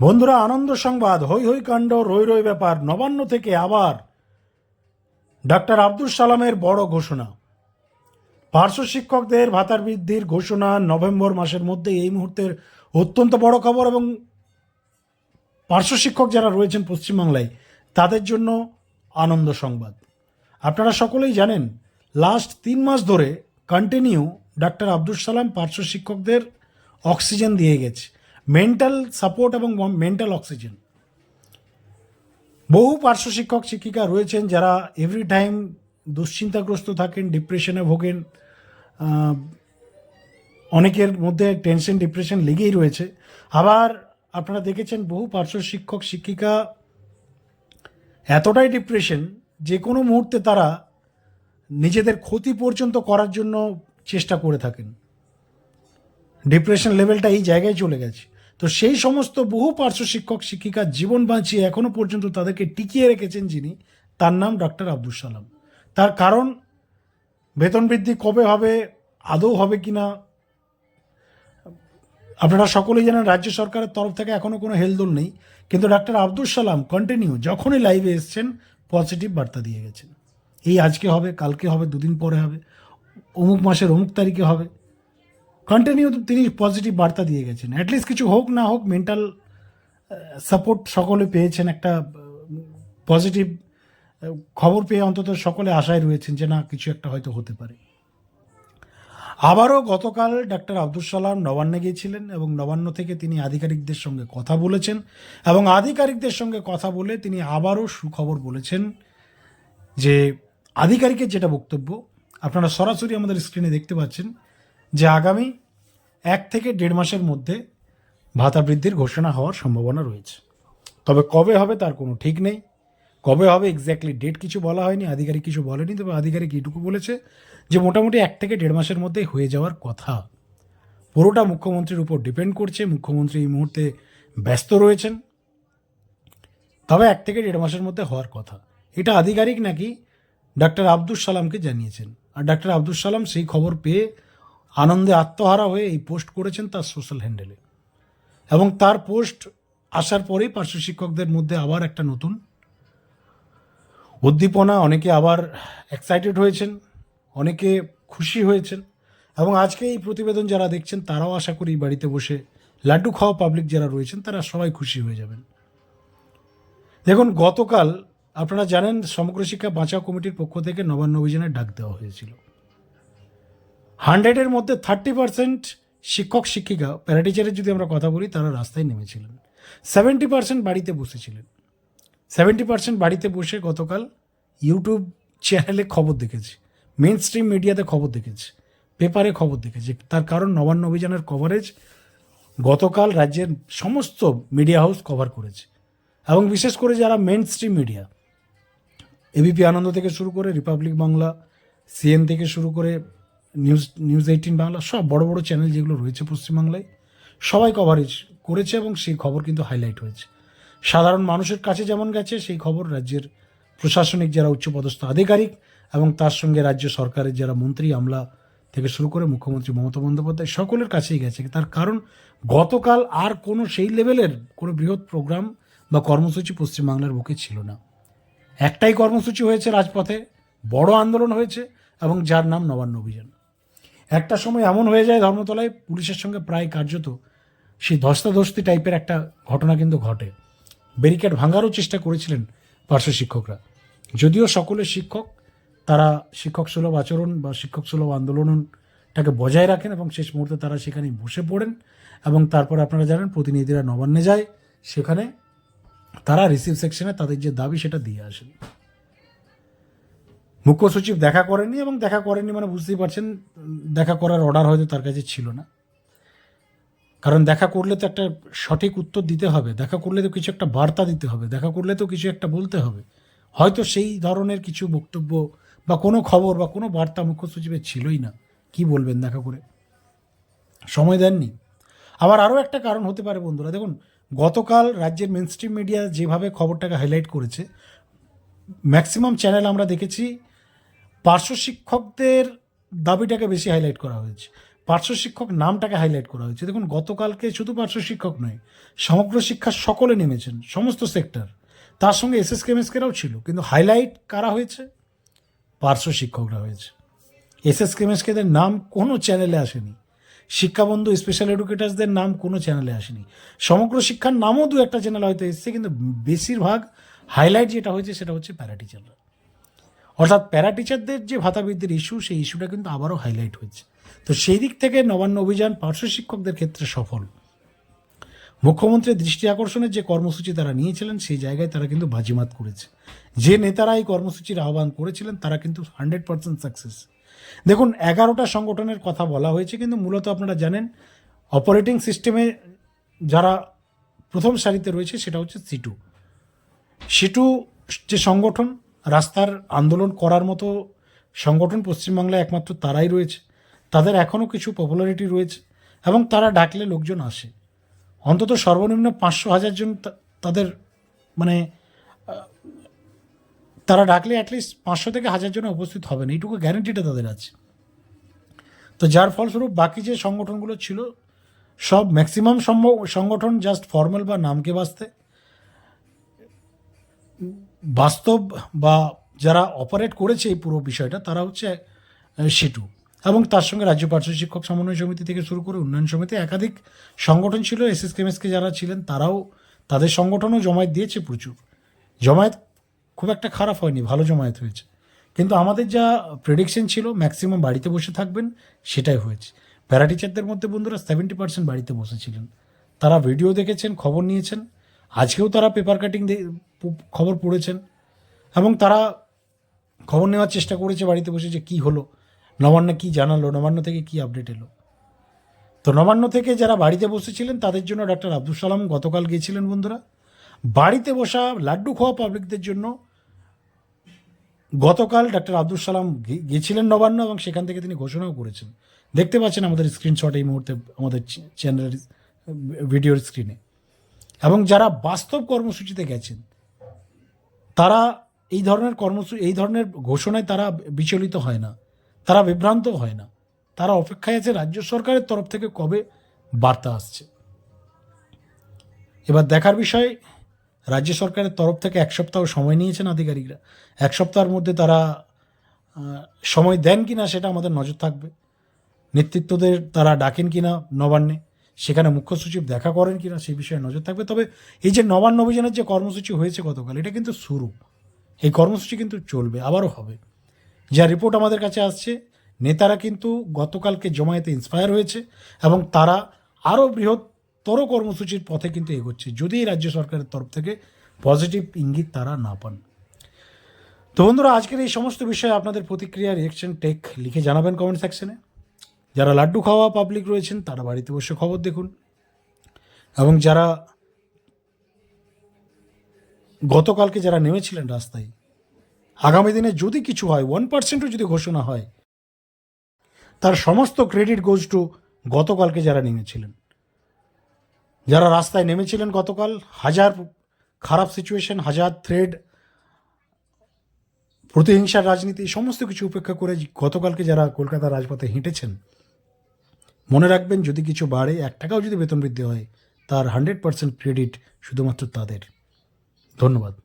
বন্ধুরা, আনন্দ সংবাদ, হৈ হই কাণ্ড রই রই ব্যাপার, নবান্ন থেকে আবার ডাক্তার আব্দুল সালামের বড় ঘোষণা। পার্শ্ব শিক্ষকদের ভাতার বৃদ্ধির ঘোষণা নভেম্বর মাসের মধ্যে এই মুহূর্তের অত্যন্ত বড় খবর এবং পার্শ্ব শিক্ষক যারা রয়েছেন পশ্চিমবাংলায়, তাদের জন্য আনন্দ সংবাদ। আপনারা সকলেই জানেন লাস্ট তিন মাস ধরে কন্টিনিউ ডাক্তার আব্দুল সালাম পার্শ্ব শিক্ষকদের অক্সিজেন দিয়ে গেছে। মেন্টাল সাপোর্ট এবং মেন্টাল অক্সিজেন বহু পার্শ্ব শিক্ষক, শিক্ষিকা রয়েছেন যারা এভরি টাইম দুশ্চিন্তাগ্রস্ত থাকেন ডিপ্রেশনে ভোগেন অনেকের মধ্যে টেনশন ডিপ্রেশন লেগেই রয়েছে। আবার আপনারা দেখেছেন বহু পার্শ্ব শিক্ষক, শিক্ষিকা এতটাই ডিপ্রেশন যে কোনো মুহূর্তে তারা নিজেদের ক্ষতি পর্যন্ত করার জন্য চেষ্টা করে থাকেন। ডিপ্রেশন লেভেলটা এই জায়গায় চলে গেছে। তো সেই সমস্ত বহু পার্শ্ব শিক্ষক শিক্ষিকার জীবন বাঁচিয়ে এখনও পর্যন্ত তাদেরকে টিকিয়ে রেখেছেন যিনি, তার নাম ডক্টর আব্দুল সালাম। তার কারণ, বেতন বৃদ্ধি কবে হবে, আদৌ হবে কি না আপনারা সকলেই জানেন রাজ্য সরকারের তরফ থেকে এখনও কোনো হেলদোল নেই, কিন্তু ডাক্তার আব্দুল সালাম কন্টিনিউ যখনই লাইভে এসছেন পজিটিভ বার্তা দিয়ে গেছেন। এই আজকে হবে, কালকে হবে, দুদিন পরে হবে, অমুক মাসের অমুক তারিখে হবে। কন্টিনিউ তিনি পজিটিভ বার্তা দিয়ে গেছেন। অ্যাটলিস্ট কিছু হোক না হোক মেন্টাল সাপোর্ট সকলে পেয়েছেন, একটা পজিটিভ খবর পেয়ে অন্তত সকলে আশায় রয়েছেন যে না, কিছু একটা হয়তো হতে পারে। আবারও গতকাল ডাক্তার আব্দুল সালাম নবান্নে গিয়েছিলেন এবং নবান্ন থেকে তিনি আধিকারিকদের সঙ্গে কথা বলেছেন এবং আধিকারিকদের সঙ্গে কথা বলে তিনি আবারও সুখবর বলেছেন যে আধিকারিকের যেটা বক্তব্য, আপনারা সরাসরি আমাদের স্ক্রিনে দেখতে পাচ্ছেন যে আগামী এক থেকে দেড় মাসের মধ্যে ভাতা বৃদ্ধির ঘোষণা হওয়ার সম্ভাবনা রয়েছে। তবে কবে হবে তার কোনো ঠিক নেই। কবে হবে এক্স্যাক্টলি ডেট কিছু বলা হয়নি, আধিকারিক কিছু বলেনি, তবে আধিকারিক এইটুকু বলেছে যে মোটামুটি এক থেকে দেড় মাসের মধ্যে হয়ে যাওয়ার কথা। পুরোটা মুখ্যমন্ত্রীর উপর ডিপেন্ড করছে, মুখ্যমন্ত্রী এই মুহূর্তে ব্যস্ত রয়েছেন। তবে এক থেকে দেড় মাসের মধ্যে হওয়ার কথা। এটা আধিকারিক নাকি ডাক্তার আব্দুল সালামকে জানিয়েছেন। আর ডাক্তার আব্দুল সালাম সেই খবর পেয়ে আনন্দে আত্মহারা হয়ে এই পোস্ট করেছেন তার সোশ্যাল হ্যান্ডেলে। এবং তার পোস্ট আসার পরেই পার্শ্ব শিক্ষকদের মধ্যে আবার একটা নতুন উদ্দীপনা, অনেকে আবার এক্সাইটেড হয়েছেন, অনেকে খুশি হয়েছেন। এবং আজকে এই প্রতিবেদন যারা দেখছেন, তারাও আশা করি বাড়িতে বসে লাড্ডু খাওয়া পাবলিক যারা রয়েছেন, তারা সবাই খুশি হয়ে যাবেন। দেখুন, গতকাল আপনারা জানেন, সমগ্র শিক্ষা বাঁচাও কমিটির পক্ষ থেকে নবান্ন অভিযানের ডাক দেওয়া হয়েছিল। হান্ড্রেডের মধ্যে থার্টি পার্সেন্ট শিক্ষক, শিক্ষিকা, প্যারাটিচারের যদি আমরা কথা বলি, তারা রাস্তায় নেমেছিলেন। সেভেন্টি পার্সেন্ট বাড়িতে বসেছিলেন। সেভেন্টি পার্সেন্ট বাড়িতে বসে গতকাল ইউটিউব চ্যানেলে খবর দেখেছি মেন স্ট্রিম মিডিয়াতে খবর দেখেছি পেপারে খবর দেখেছি। তার কারণ নবান্ন অভিযানের কভারেজ গতকাল রাজ্যের সমস্ত মিডিয়া হাউস কভার করেছে। এবং বিশেষ করে যারা mainstream media ABP Ananda থেকে শুরু করে রিপাবলিক বাংলা সিএন থেকে শুরু করে নিউজ নিউজ এইটিন বাংলা, সব বড় বড় চ্যানেল যেগুলো রয়েছে পশ্চিমবাংলায়, সবাই কভারেজ করেছে এবং সেই খবর কিন্তু হাইলাইট হয়েছে। সাধারণ মানুষের কাছে যেমন গেছে, সেই খবর রাজ্যের প্রশাসনিক যারা উচ্চপদস্থ আধিকারিক এবং তার সঙ্গে রাজ্য সরকারের যারা মন্ত্রী, আমলা থেকে শুরু করে মুখ্যমন্ত্রী মমতা বন্দ্যোপাধ্যায়, সকলের কাছেই গেছে। তার কারণ, গতকাল আর কোনো সেই লেভেলের কোনো বৃহৎ প্রোগ্রাম বা কর্মসূচি পশ্চিমবাংলার বুকে ছিল না। একটাই কর্মসূচি হয়েছে রাজপথে, বড় আন্দোলন হয়েছে এবং যার নাম নবান্ন অভিযান। একটা সময় এমন হয়ে যায় ধর্মতলায় পুলিশের সঙ্গে প্রায় কার্যত সেই ধস্তাধস্তি টাইপের একটা ঘটনা কিন্তু ঘটে। ব্যারিকেড ভাঙারও চেষ্টা করেছিলেন পার্শ্ব শিক্ষকরা। যদিও সকলের শিক্ষক, তারা শিক্ষক সুলভ আচরণ বা শিক্ষক সুলভ আন্দোলনটাকে বজায় রাখেন এবং শেষ মুহূর্তে তারা সেখানে বসে পড়েন এবং তারপর আপনারা জানেন প্রতিনিধিরা নবান্নে যায়, সেখানে তারা রিসিভ সেকশনে তাদের যে দাবি সেটা দিয়ে আসেন। মুখ্য সচিব দেখা করেনি এবং দেখা করেনি মানে বুঝতেই পারছেন, দেখা করার অর্ডার হয়তো তার কাছে ছিল না। কারণ দেখা করলে তো একটা সঠিক উত্তর দিতে হবে, দেখা করলে তো কিছু একটা বার্তা দিতে হবে, দেখা করলে তো কিছু একটা বলতে হবে। হয়তো সেই ধরনের কিছু বক্তব্য বা কোনো খবর বা কোনো বার্তা মুখ্য সচিবের ছিলই না। কি বলবেন দেখা করে? সময় দেননি। আবার আরও একটা কারণ হতে পারে বন্ধুরা, দেখুন, গতকাল রাজ্যের মেনস্ট্রিম মিডিয়া যেভাবে খবরটাকে হাইলাইট করেছে ম্যাক্সিমাম চ্যানেল আমরা দেখেছি পার্শ্ব শিক্ষকদের দাবিটাকে বেশি হাইলাইট করা হয়েছে। পার্শ্ব শিক্ষক নামটাকে হাইলাইট করা হয়েছে। দেখুন, গতকালকে শুধু পার্শ্ব শিক্ষক নয়, সমগ্র শিক্ষার সকলে নেমেছেন, সমস্ত সেক্টর তার সঙ্গে এস এস কেমএসকেরাও ছিল, কিন্তু হাইলাইট কারা হয়েছে? পার্শ্ব শিক্ষকরা হয়েছে। এস এস কেমএসকেদের নাম কোনো চ্যানেলে আসেনি। শিক্ষাবন্ধু স্পেশাল এডুকেটার্সদের নাম কোনো চ্যানেলে আসেনি। সমগ্র শিক্ষার নামও দু একটা চ্যানেল হয়তো এসছে, কিন্তু বেশিরভাগ হাইলাইট যেটা হয়েছে, সেটা হচ্ছে প্যারা টিচাররা অর্থাৎ প্যারা টিচারদের যে ভাতা বৃদ্ধির ইস্যু সেই ইস্যুটা কিন্তু আবারও হাইলাইট হয়েছে। তো সেই দিক থেকে নবান্ন অভিযান পার্শ্ব শিক্ষকদের ক্ষেত্রে সফল। মুখ্যমন্ত্রীর দৃষ্টি আকর্ষণের যে কর্মসূচি তারা নিয়েছিলেন, সেই জায়গায় তারা কিন্তু বাজিমাত করেছে। যে নেতারা এই কর্মসূচির আহ্বান করেছিলেন, তারা কিন্তু হান্ড্রেড পার্সেন্ট সাকসেস দেখুন, এগারোটা সংগঠনের কথা বলা হয়েছে, কিন্তু মূলত আপনারা জানেন অপারেটিং সিস্টেমে যারা প্রথম সারিতে রয়েছে, সেটা হচ্ছে সিটু সিটু যে সংগঠন রাস্তার আন্দোলন করার মতো সংগঠন পশ্চিমবাংলায় একমাত্র তারাই রয়েছে। তাদের এখনও কিছু পপুলারিটি রয়েছে এবং তারা ডাকলে লোকজন আসে। অন্তত সর্বনিম্ন পাঁচশো হাজার জন তাদের মানে তারা ডাকলে অ্যাটলিস্ট পাঁচশো থেকে হাজার জন উপস্থিত হবেন। এইটুকু গ্যারেন্টিটা তাদের আছে। তো যার ফলস্বরূপ বাকি যে সংগঠনগুলো ছিল, সব ম্যাক্সিমাম সংগঠন জাস্ট ফর্মাল বা নামকে বাঁচতে। বাস্তব বা যারা অপারেট করেছে এই পুরো বিষয়টা, তারা হচ্ছে সিটু এবং তার সঙ্গে রাজ্য পার্শ্ব শিক্ষক সমন্বয় সমিতি থেকে শুরু করে উন্নয়ন সমিতি, একাধিক সংগঠন ছিল এস এস কেমএসকে যারা ছিলেন, তারাও তাদের সংগঠনও জমায়েত দিয়েছে প্রচুর। জমায়েত খুব একটা খারাপ হয়নি, ভালো জমায়েত হয়েছে। কিন্তু আমাদের যা প্রেডিকশন ছিল ম্যাক্সিমাম বাড়িতে বসে থাকবেন, সেটাই হয়েছে। প্যারা টিচারদের মধ্যে বন্ধুরা সেভেন্টি পার্সেন্ট বাড়িতে বসেছিলেন। তারা ভিডিও দেখেছেন, খবর নিয়েছেন। আজকেও তারা পেপার কাটিং খবর পড়েছেন এবং তারা খবর নেওয়ার চেষ্টা করেছে বাড়িতে বসে যে কী হলো। নবান্ন কী জানালো, নবান্ন থেকে কী আপডেট এলো? তো নবান্ন থেকে যারা বাড়িতে বসেছিলেন তাদের জন্য ডাক্তার আব্দুল সালাম গতকাল গিয়েছিলেন বন্ধুরা। বাড়িতে বসা লাড্ডু খাওয়া পাবলিকদের জন্য গতকাল ডাক্তার আব্দুল সালাম গিয়েছিলেন নবান্ন এবং সেখান থেকে তিনি ঘোষণাও করেছেন। দেখতে পাচ্ছেন আমাদের স্ক্রিনশট এই মুহূর্তে আমাদের চ্যানেলের ভিডিওর স্ক্রিনে এবং যারা বাস্তব কর্মসূচিতে গেছেন, তারা এই ধরনের কর্মসূচি এই ধরনের ঘোষণায় তারা বিচলিত হয় না, তারা বিভ্রান্ত হয় না। তারা অপেক্ষায় আছে রাজ্য সরকারের তরফ থেকে কবে বার্তা আসছে। এবার দেখার বিষয়, রাজ্য সরকারের তরফ থেকে এক সপ্তাহ সময় নিয়েছেন আধিকারিকরা। এক সপ্তাহের মধ্যে তারা সময় দেন কি না সেটা আমাদের নজর থাকবে। নেতৃত্বদের তারা ডাকেন কি না নবান্নে। সেখানে মুখ্য সচিব দেখা করেন কি না সেই বিষয়ে নজর থাকবে। তবে এই যে নবান্ন অভিযানের যে কর্মসূচি হয়েছে গতকাল, এটা কিন্তু শুরু। এই কর্মসূচি কিন্তু চলবে, আবারও হবে। যা রিপোর্ট আমাদের কাছে আসছে, নেতারা কিন্তু গতকালকে জমায়েতে ইন্সপায়ার হয়েছে এবং তারা আরও বৃহত্তর কর্মসূচির পথে কিন্তু এগোচ্ছে, যদি রাজ্য সরকারের তরফ থেকে পজিটিভ ইঙ্গিত তারা না পান। তো বন্ধুরা, আজকের এই সমস্ত বিষয়ে আপনাদের প্রতিক্রিয়া রিয়েকশন টেক লিখে জানাবেন কমেন্ট সেকশনে যারা লাড্ডু খাওয়া পাবলিক রয়েছেন, তারা বাড়িতে বসে খবর দেখুন। এবং যারা গতকালকে যারা নেমেছিলেন রাস্তায়, আগামী দিনে যদি কিছু হয় ওয়ান পার্সেন্টও যদি ঘোষণা হয়, তার সমস্ত ক্রেডিট গোজ টু গতকালকে যারা নেমেছিলেন। যারা রাস্তায় নেমেছিলেন গতকাল, হাজার খারাপ সিচুয়েশন হাজার থ্রেড প্রতিহিংসার রাজনীতি সমস্ত কিছু উপেক্ষা করে গতকালকে যারা কলকাতার রাজপথে হেঁটেছেন মনে রাখবেন, যদি কিছু বাড়ে, এক টাকাও যদি বেতন বৃদ্ধি হয়, তার হান্ড্রেড পার্সেন্ট ক্রেডিট শুধুমাত্র তাদের। ধন্যবাদ।